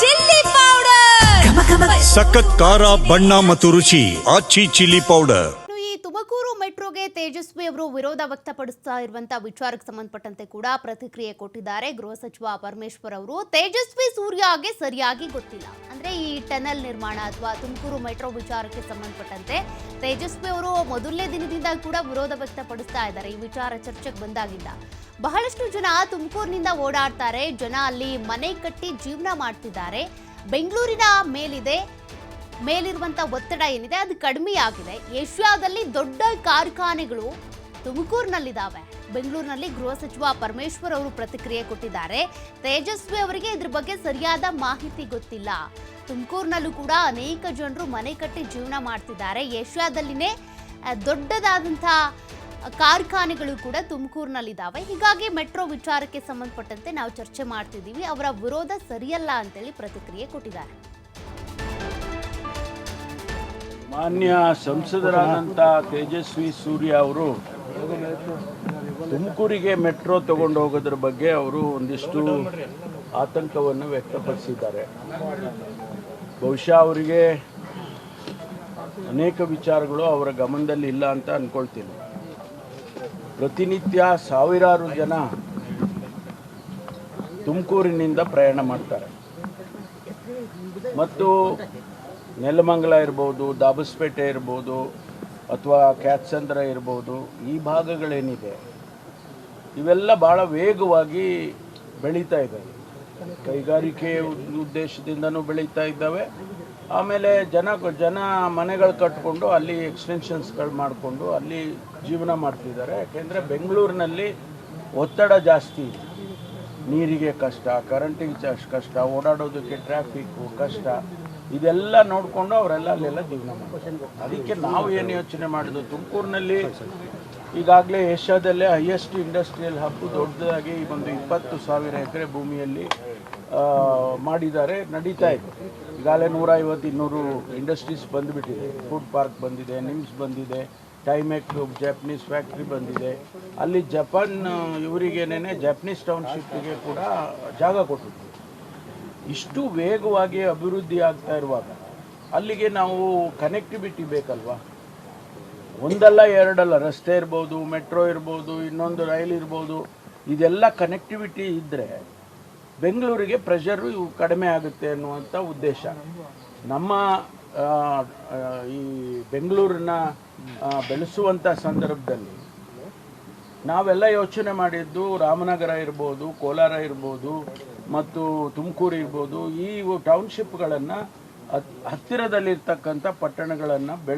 Chilli powder. ಸಖತ್ ಖಾರ ಬಣ್ಣ ಮತ್ತು ರುಚಿ ಆಚಿ ಚಿಲ್ಲಿ ಪೌಡರ್. ಈ ತುಮಕೂರು ಮೆಟ್ರೋಗೆ ತೇಜಸ್ವಿ ಅವರು ವಿರೋಧ ವ್ಯಕ್ತಪಡಿಸ್ತಾ ಇರುವಂತಹ ವಿಚಾರಕ್ಕೆ ಸಂಬಂಧಪಟ್ಟಂತೆ ಕೂಡ ಪ್ರತಿಕ್ರಿಯೆ ಕೊಟ್ಟಿದ್ದಾರೆ. ಗೃಹ ಸಚಿವ ಪರಮೇಶ್ವರ್ ಅವರು. ತೇಜಸ್ವಿ ಸೂರ್ಯಗೆ ಸರಿಯಾಗಿ ಗೊತ್ತಿಲ್ಲ. ಅಂದ್ರೆ ಈ ಟನಲ್ ನಿರ್ಮಾಣ ಅಥವಾ ತುಮಕೂರು ಮೆಟ್ರೋ ವಿಚಾರಕ್ಕೆ ಸಂಬಂಧಪಟ್ಟಂತೆ ತೇಜಸ್ವಿ ಅವರು ಮೊದಲನೇ ದಿನದಿಂದ ಕೂಡ ವಿರೋಧ ವ್ಯಕ್ತಪಡಿಸ್ತಾ ಇದ್ದಾರೆ. ಈ ವಿಚಾರ ಚರ್ಚೆಗೆ ಬಂದಾಗಿದ್ದ ಬಹಳಷ್ಟು ಜನ ತುಮಕೂರಿನಿಂದ ಓಡಾಡ್ತಾರೆ. ಜನ ಅಲ್ಲಿ ಮನೆ ಕಟ್ಟಿ ಜೀವನ ಮಾಡ್ತಿದ್ದಾರೆ. ಬೆಂಗಳೂರಿನ ಮೇಲಿದೆ. ಮೇಲಿರುವಂತ ಒತ್ತಡ ಏನಿದೆ, ಅದು ಕಡಿಮೆ ಆಗಿದೆ. ಏಷ್ಯಾದಲ್ಲಿ ದೊಡ್ಡ ಕಾರ್ಖಾನೆಗಳು ತುಮಕೂರಿನಲ್ಲಿದ್ದಾವೆ. ಬೆಂಗಳೂರಿನಲ್ಲಿ ಗೃಹ ಸಚಿವ ಪರಮೇಶ್ವರ್ ಅವರು ಪ್ರತಿಕ್ರಿಯೆ ಕೊಟ್ಟಿದ್ದಾರೆ. ತೇಜಸ್ವಿ ಅವರಿಗೆ ಇದ್ರ ಬಗ್ಗೆ ಸರಿಯಾದ ಮಾಹಿತಿ ಗೊತ್ತಿಲ್ಲ. ತುಮಕೂರಿನಲ್ಲೂ ಕೂಡ ಅನೇಕ ಜನರು ಮನೆ ಕಟ್ಟಿ ಜೀವನ ಮಾಡ್ತಿದ್ದಾರೆ. ಏಷ್ಯಾದಲ್ಲಿನೇ ದೊಡ್ಡದಾದಂಥ ಕಾರ್ಖಾನೆಗಳು ಕೂಡ ತುಮಕೂರಿನಲ್ಲಿದ್ದಾವೆ. ಹೀಗಾಗಿ ಮೆಟ್ರೋ ವಿಚಾರಕ್ಕೆ ಸಂಬಂಧಪಟ್ಟಂತೆ ನಾವು ಚರ್ಚೆ ಮಾಡ್ತಿದ್ದೀವಿ. ಅವರ ವಿರೋಧ ಸರಿಯಲ್ಲ ಅಂತೇಳಿ ಪ್ರತಿಕ್ರಿಯೆ ಕೊಟ್ಟಿದ್ದಾರೆ. ಮಾನ್ಯ ಸಂಸದರಾದಂತ ತೇಜಸ್ವಿ ಸೂರ್ಯ ಅವರು ತುಮಕೂರಿಗೆ ಮೆಟ್ರೋ ತಗೊಂಡು ಹೋಗೋದ್ರ ಬಗ್ಗೆ ಅವರು ಒಂದಿಷ್ಟು ಆತಂಕವನ್ನು ವ್ಯಕ್ತಪಡಿಸಿದ್ದಾರೆ. ಬಹುಶಃ ಅವರಿಗೆ ಅನೇಕ ವಿಚಾರಗಳು ಅವರ ಗಮನದಲ್ಲಿ ಇಲ್ಲ ಅಂತ ಅಂದ್ಕೊಳ್ತೀನಿ ಪ್ರತಿನಿತ್ಯ ಸಾವಿರಾರು ಜನ ತುಮಕೂರಿನಿಂದ ಪ್ರಯಾಣ ಮಾಡ್ತಾರೆ. ಮತ್ತು ನೆಲಮಂಗಲ ಇರ್ಬೋದು, ದಾಬಸ್ಪೇಟೆ ಇರ್ಬೋದು, ಅಥವಾ ಕ್ಯಾತ್ಸಂದ್ರ ಇರ್ಬೋದು, ಈ ಭಾಗಗಳೇನಿದೆ, ಇವೆಲ್ಲ ಭಾಳ ವೇಗವಾಗಿ ಬೆಳೀತಾ ಇದ್ದಾವೆ. ಕೈಗಾರಿಕೆ ಉದ್- ಉದ್ದೇಶದಿಂದನೂ ಬೆಳೀತಾ ಇದ್ದಾವೆ. ಆಮೇಲೆ ಜನ ಜನ ಮನೆಗಳು ಕಟ್ಕೊಂಡು ಅಲ್ಲಿ ಎಕ್ಸ್ಟೆನ್ಷನ್ಸ್ಗಳು ಮಾಡಿಕೊಂಡು ಅಲ್ಲಿ ಜೀವನ ಮಾಡ್ತಿದ್ದಾರೆ. ಯಾಕೆಂದರೆ ಬೆಂಗಳೂರಿನಲ್ಲಿ ಒತ್ತಡ ಜಾಸ್ತಿ ನೀರಿಗೆ ಕಷ್ಟ ಕರೆಂಟಿಗೆ ಕಷ್ಟ, ಓಡಾಡೋದಕ್ಕೆ ಟ್ರಾಫಿಕ್ಕು ಕಷ್ಟ, ಇದೆಲ್ಲ ನೋಡಿಕೊಂಡು ಅವರೆಲ್ಲ ಅಲ್ಲೆಲ್ಲ ಜೀವನ ಮಾಡ್ತಾರೆ. ಅದಕ್ಕೆ ನಾವು ಏನು ಯೋಚನೆ ಮಾಡಿದ್ವು ತುಮಕೂರಿನಲ್ಲಿ ಈಗಾಗಲೇ ಏಷ್ಯಾದಲ್ಲೇ ಹೈಯೆಸ್ಟ್ ಇಂಡಸ್ಟ್ರಿಯಲ್ ಹಬ್ ದೊಡ್ಡದಾಗಿ ಒಂದು ಇಪ್ಪತ್ತು ಸಾವಿರ ಎಕರೆ ಭೂಮಿಯಲ್ಲಿ ಮಾಡಿದ್ದಾರೆ, ನಡೀತಾ ಇದೆ. ಈಗಾಗಲೇ ನೂರ ಐವತ್ತು ಇನ್ನೂರು ಇಂಡಸ್ಟ್ರೀಸ್ ಬಂದುಬಿಟ್ಟಿದೆ. ಫುಡ್ ಪಾರ್ಕ್ ಬಂದಿದೆ ನಿಮ್ಸ್ ಬಂದಿದೆ ಟೈಮೆಕ್ ಜಪನೀಸ್ ಫ್ಯಾಕ್ಟ್ರಿ ಬಂದಿದೆ. ಅಲ್ಲಿ ಜಪಾನ್ ಇವರಿಗೇನೇ ಜಪನೀಸ್ ಟೌನ್ಶಿಪ್ಗೆ ಕೂಡ ಜಾಗ ಕೊಟ್ಟಿದ್ರು. ಇಷ್ಟು ವೇಗವಾಗಿ ಅಭಿವೃದ್ಧಿ ಆಗ್ತಾ ಇರುವಾಗ ಅಲ್ಲಿಗೆ ನಾವು ಕನೆಕ್ಟಿವಿಟಿ ಬೇಕಲ್ವಾ? ಒಂದಲ್ಲ ಎರಡಲ್ಲ, ರಸ್ತೆ ಇರ್ಬೋದು, ಮೆಟ್ರೋ ಇರ್ಬೋದು, ಇನ್ನೊಂದು ರೈಲ್ ಇರ್ಬೋದು, ಇದೆಲ್ಲ ಕನೆಕ್ಟಿವಿಟಿ ಇದ್ದರೆ ಬೆಂಗಳೂರಿಗೆ ಪ್ರೆಷರು ಇವು ಕಡಿಮೆ ಆಗುತ್ತೆ ಅನ್ನುವಂಥ ಉದ್ದೇಶ. ನಮ್ಮ ಈ ಬೆಂಗಳೂರನ್ನ ಬೆಳೆಸುವಂಥ ಸಂದರ್ಭದಲ್ಲಿ ನಾವೆಲ್ಲ ಯೋಚನೆ ಮಾಡಿದ್ದು ರಾಮನಗರ ಇರ್ಬೋದು, ಕೋಲಾರ ಇರ್ಬೋದು, ಮತ್ತು ತುಮಕೂರು ಇರ್ಬೋದು, ಈ ಟೌನ್ಶಿಪ್ಗಳನ್ನು ಹತ್ತಿರದಲ್ಲಿರ್ತಕ್ಕಂಥ ಪಟ್ಟಣಗಳನ್ನು ಬೆಳೆ